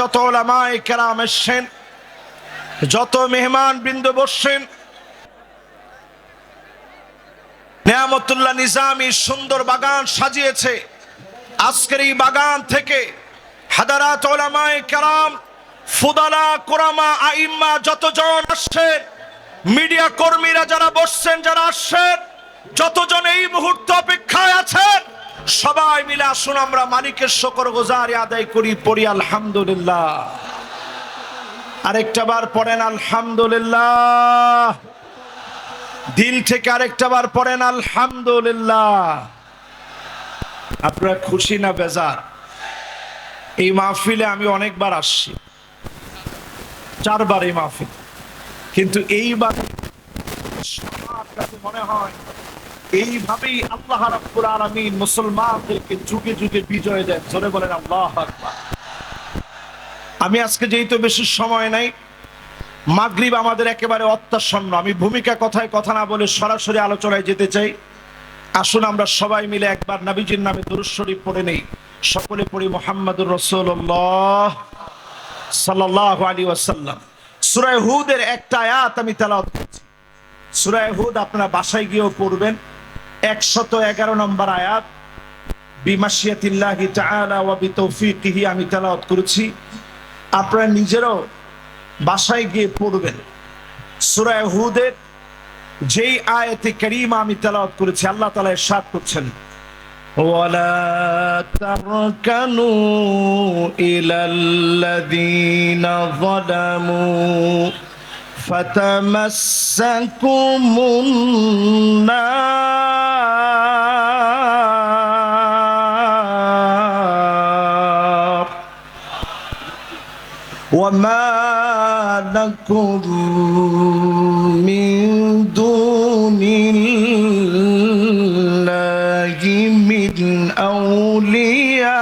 যত ওলামায় কেরাম এসছেন, যত মেহমান বৃন্দ বসছেন, নেয়ামতুল্লাহ নিজামি সুন্দর বাগান সাজিয়েছে। আজকের এই বাগান থেকে হাদারাত ওলামায় কেরাম, ফুদালা, কোরামা, আইম্মা যতজন আসছেন, মিডিয়া কর্মীরা যারা বসছেন, যারা আসছেন, যতজন এই মুহূর্তে অপেক্ষায় আছেন সবাই মিলে আসুন, আমরা মালিকের শকর গোজারি আদায় করি, পড়ি আলহামদুলিল্লাহ। আরেকটা বার পড়েন আলহামদুলিল্লাহ। দিল থেকে আরেকটা বার পড়েন আলহামদুলিল্লাহ। আপনারা খুশি না বেজার? এই মাহফিলে আমি অনেকবার আসছি। চারবার এই মাহফিল। কিন্তু এইবার মনে হয় এইভাবেই আল্লাহ রাব্বুল আলামিন মুসলমানদেরকে যুগে যুগে বিজয় দেন। জোরে বলেন, আল্লাহ আকবার। আমি আজকে যেহেতু বেশি সময় নাই, মাগরিব আমাদের একেবারে অত্যাসন্ন আমি ভূমিকা কথায় কথা না বলে সরাসরি আলোচনায় যেতে চাই। আসুন, আমরা সবাই মিলে একবার নবীজির নামে দুরূদ শরীফ পড়ে নেই। সকলে পড়ি মোহাম্মদুর রাসূলুল্লাহ সাল্লাল্লাহু আলাইহি ওয়াসাল্লাম। সূরা হুদের একটা আয়াত আমি তেলাওয়াত করছি। সূরা হুদ আপনারা বাসায় গিয়েও পড়বেন। একশত এগারো নম্বর আয়াত বিমাশিয়াতিল্লাহি তাআলা ওয়া বিতৌফিকিহি আমি তেলাওয়াত করেছি আপনারা নিজেরাও বাসায় গিয়ে পড়বেন সূরা হুদের যেই আয়াতে কারীমা আমি তেলাওয়াত করেছি আল্লাহ তাআলা ইরশাদ করছেন ولا تركنوا إلى الذين ظلموا فتمسكم النار وما لكم من دون الله من أولياء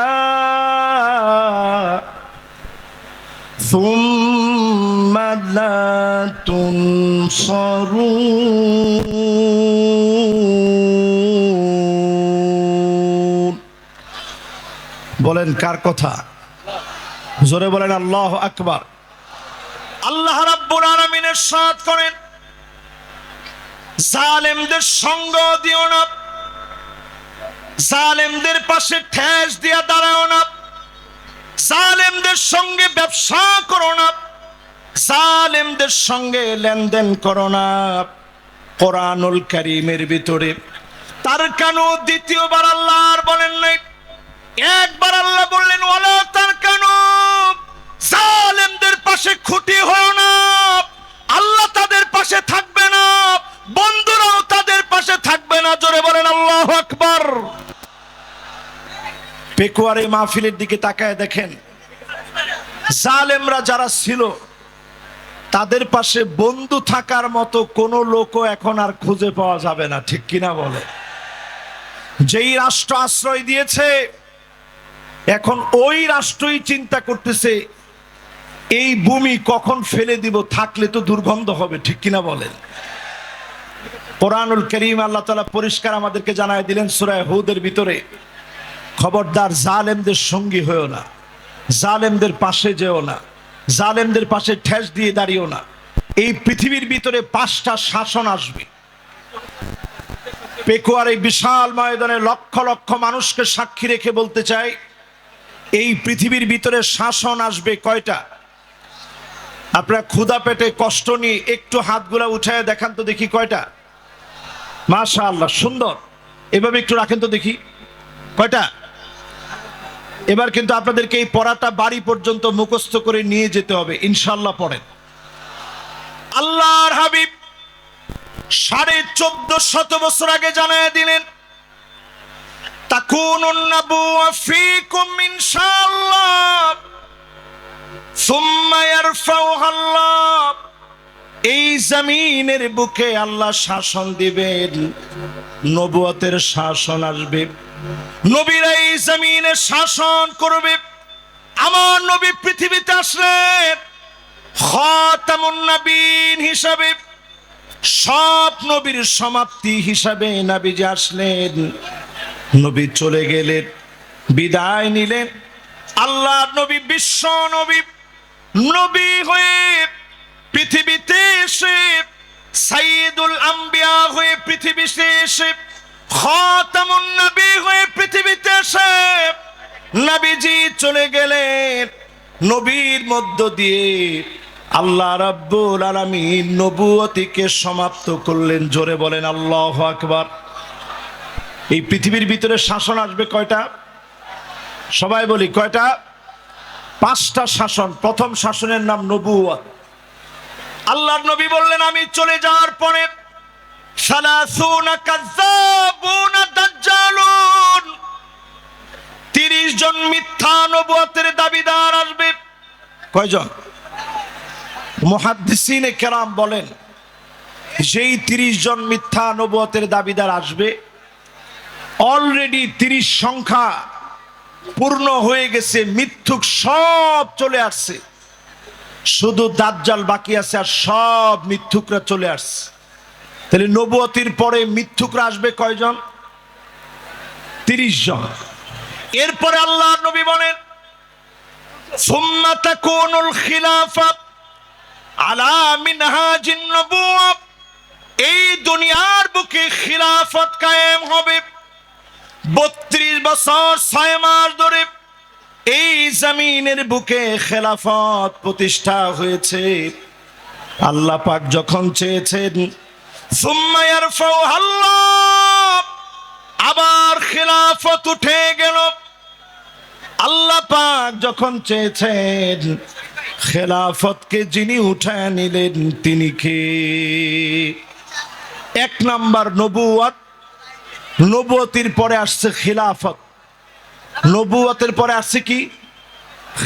ثم لا تنصرون বলেন কার কথা জোরে বলেন আল্লাহ আকবার আল্লাহ রাব্বুল আলামিনের সাথ করেন জালেমদের সঙ্গ দিও না জালেমদের পাশে ঠেস দিয়া দাঁড়াও না জালেমদের সঙ্গে ব্যবসা করো না জালেমদের সঙ্গে লেনদেন করো না। কোরআনুল কারীমের ভিতরে। তার কেন দ্বিতীয়বার আল্লাহ আর বলেন নাই। একবার আল্লাহ বললেন, ওয়ালা তার কেন, জালেমদের পাশে খুঁটি হয় না। আল্লাহ তাদের পাশে থাকবে না। বন্ধুরাও তাদের পাশে থাকবে না। জোরে বলেন, আল্লাহ আকবার। পেকুয়ার মাহফিলের দিকে তাকায় দেখেন, জালেমরা যারা ছিল তাদের পাশে বন্ধু থাকার মতো কোনো লোকও এখন আর খুঁজে পাওয়া যাবে না, ঠিক কিনা বলে? যেই রাষ্ট্র আশ্রয় দিয়েছে, এখন ওই রাষ্ট্রই চিন্তা করতেছে, এই ভূমি কখন ফেলে দিব, থাকলে তো দুর্গন্ধ হবে, ঠিক কিনা বলেন? কোরআনুল করিম আল্লাহ তালা পরিষ্কার আমাদেরকে জানায় দিলেন সুরায় হুদের ভিতরে, খবরদার জালেমদের সঙ্গী হয়েও না, জালেমদের পাশে যেও না। জালেমদের পাশে ঠেস দিয়ে দাঁড়িয়েও না। এই পৃথিবীর ভিতরে পাঁচটা শাসন আসবে। পেকুয়ার এই বিশাল ময়দানে লক্ষ লক্ষ মানুষকে সাক্ষী রেখে বলতে চাই, এই পৃথিবীর ভিতরে শাসন আসবে কয়টা? আপনার ক্ষুদা পেটে কষ্ট নিয়ে একটু হাতগুলা উঠায় দেখান তো দেখি কয়টা। মাশা আল্লাহ সুন্দর। এভাবে একটু রাখেন তো দেখি। কয়টা? এবার কিন্তু আপনাদেরকে এই পড়াটা বাড়ি পর্যন্ত মুখস্থ করে নিয়ে যেতে হবে ইনশাল্লাহ পড়েন। আল্লাহর হাবিব সাড়ে চোদ্দ শত বছর আগে জানায় দিলেন তাকুন ফিকুম ইনশাআল্লাহ, সুম্মা ইয়ারফাউহা আল্লাহ এই জমিনের বুকে আল্লাহ শাসন দিবেন, নবুয়তের শাসন আসবে। নবীরা এই জমিনে শাসন করবে। আমার নবী পৃথিবীতে আসলেন খাতামুন নবীন হিসাবে, সব নবীর সমাপ্তি হিসাবে নবীজি আসলেন। নবী চলে গেলেন, বিদায় নিলেন। আল্লাহ নবী, বিশ্ব নবী নবী হয়ে পৃথিবীতে এসে সাইদুল আম্বিয়া হয়ে পৃথিবীতে এসে, খাতামুন নবী হয়ে পৃথিবীতে এসে নবীজি চলে গেলেন। নবীর মধ্য দিয়ে আল্লাহ রাব্বুল আলামিন নবুয়তিকে সমাপ্ত করলেন। জোরে বলেন, আল্লাহ আকবার। এই পৃথিবীর ভিতরে শাসন আসবে কয়টা? সবাই বলি, কয়টা? পাঁচটা শাসন। প্রথম শাসনের নাম নবুয়াত আল্লাহর নবী বললেন, আমি চলে যাওয়ার পরে সালাসুনা কাজ্জাবুনা দাজ্জালুন। 30 জন মিথ্যা নবুয়তের দাবিদার আসবে। কয়জন? মুহাদ্দিসিনে কেরাম বলেন, যেই 30 জন মিথ্যা নবুয়তের দাবিদার আসবে অলরেডি 30 সংখ্যা পূর্ণ হয়ে গেছে, মিথ্যুক সব চলে আসছে। শুধু দাজ্জাল বাকি আছে আর সব মিথ্যুকরা চলে আসছে। তাহলে নবুয়তির পরে মিথ্যুকরা আসবে কয়জন? তিরিশ জন এরপরে আল্লাহ নবী বলেন এই দুনিয়ার বুকে খিলাফত কায়েম হবে। বত্রিশ বছর ছয় মাস ধরে এই জমিনের বুকে খেলাফত প্রতিষ্ঠা হয়েছে। আল্লাহ পাক যখন চেয়েছেন আবার খেলাফত উঠে গেল। আল্লাহ পাক যখন চেয়েছেন, খেলাফতকে যিনি উঠায় নিলেন, তিনি কে? এক নাম্বার নবুয়াত। নবুয়তির পরে আসছে খিলাফত। নবুয়তের পরে আসছে কি?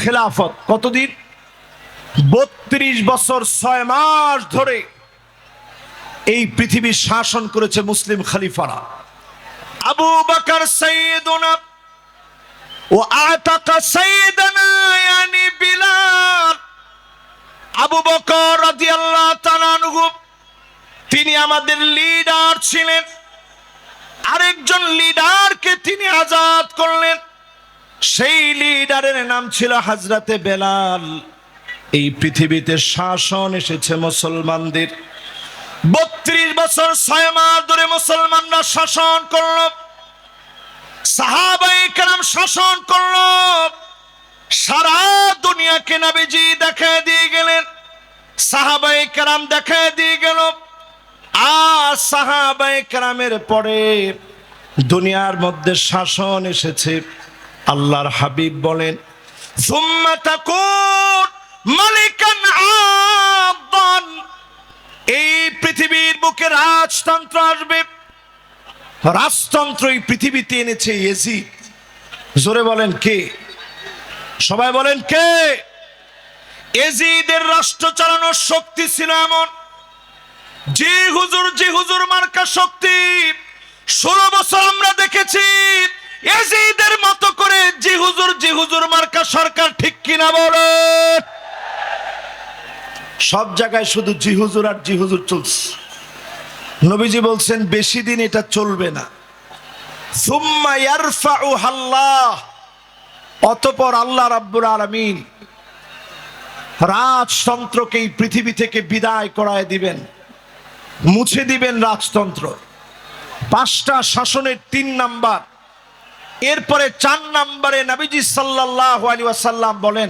খিলাফত। কতদিন? বত্রিশ বছর ছয় মাস ধরে এই পৃথিবী শাসন করেছে মুসলিম খালিফারা। আবু বকর ও আবু বকর তিনি আমাদের লিডার ছিলেন। আরেকজন লিডারকে তিনি আজাদ করলেন। সেই লিডারের নাম ছিল হাজরাতে বেলাল। এই পৃথিবীতে শাসন এসেছে মুসলমানদের। বত্রিশ বছর ছয় মাস ধরে মুসলমানরা শাসন করল। সাহাবাই শাসন করল। সারা দুনিয়াকে নবীজি দেখে দিয়ে গেলেন। সাহাবাই কেরাম দেখে দিয়ে গেল। আর সাহাবাই কেরামের পরে দুনিয়ার মধ্যে শাসন এসেছে। আল্লাহর হাবিব বলেন মালিকান আব্বান এই পৃথিবীর বুকে রাজতন্ত্র আসবে। রাজতন্ত্র এই পৃথিবীতে এনেছে এজিদ জোরে বলেন কে? সবাই বলেন কে? এজিদের রাষ্ট্র চালানোর শক্তি ছিল এমন। যে হুজুর যে হুজুর মার্কা শক্তি। ষোলো বছর আমরা দেখেছি এজিদের মতো করে জি হুজুর জি হুজুর মার্কা সরকার ঠিক কিনা বলে সব জায়গায় শুধু জিহুজুর আর জি হুজুর চলছে। নবীজি বলছেন, বেশি দিন এটা চলবে না। অতপর আল্লাহ রাব্বুর আলামিন রাজতন্ত্রকে এই পৃথিবী থেকে বিদায় করায় দিবেন, মুছে দিবেন রাজতন্ত্র। পাঁচটা শাসনের তিন নাম্বার। এরপরে চার নাম্বারে নবীজি সাল্লাহ আলী ওয়াসাল্লাম বলেন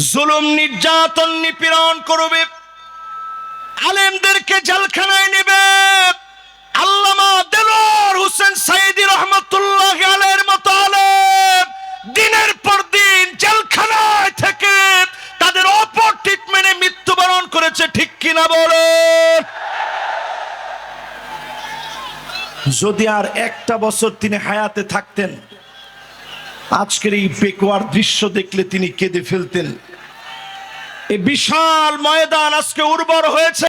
জুলুম নির্যাতন নিপীড়ন করবে। আলেমদেরকে জেলখানায় নেবে। আল্লামা দেলোয়ার হোসেন সাইদি রহমতুল্লাহ আলের মতো আলেম দিনের পর দিন জেলখানায় থেকে তাদের অপর ট্রিটমেন্টে মৃত্যুবরণ করেছে, ঠিক কিনা বলে? যদি আর একটা বছর তিনি হায়াতে থাকতেন আজকের এই বেকোয়ার দৃশ্য দেখলে তিনি কেঁদে ফেলতেন। এই বিশাল ময়দান আজকে উর্বর হয়েছে।